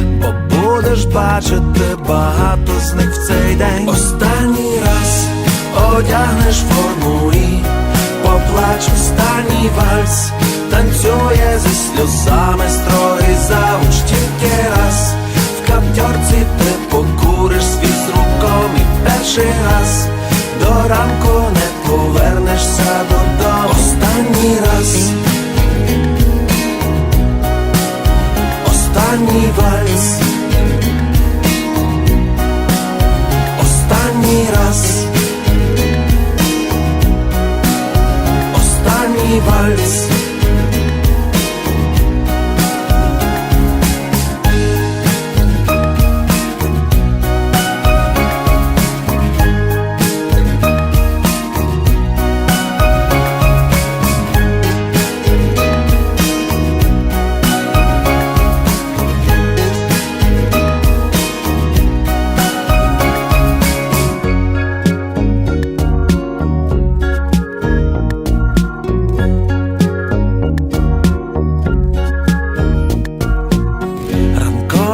бо будеш бачити багато з них в цей день. Останній раз одягнеш форму і поплач останній вальс, танцює зі сльозами строгий Останній вальс.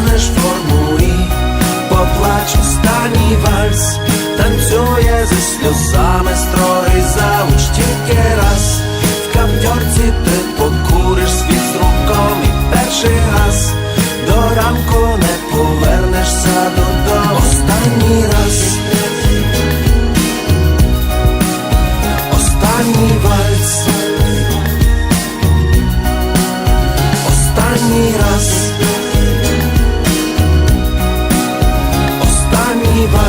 Одягнеш форму і поплач останній вальс, танцює зі сльозами строгий завуч тільки раз. В каптьорці ти покуриш світ з руком і перший раз до ранку не повернешся додому. Останній раз. Останній вальс.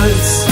Hals.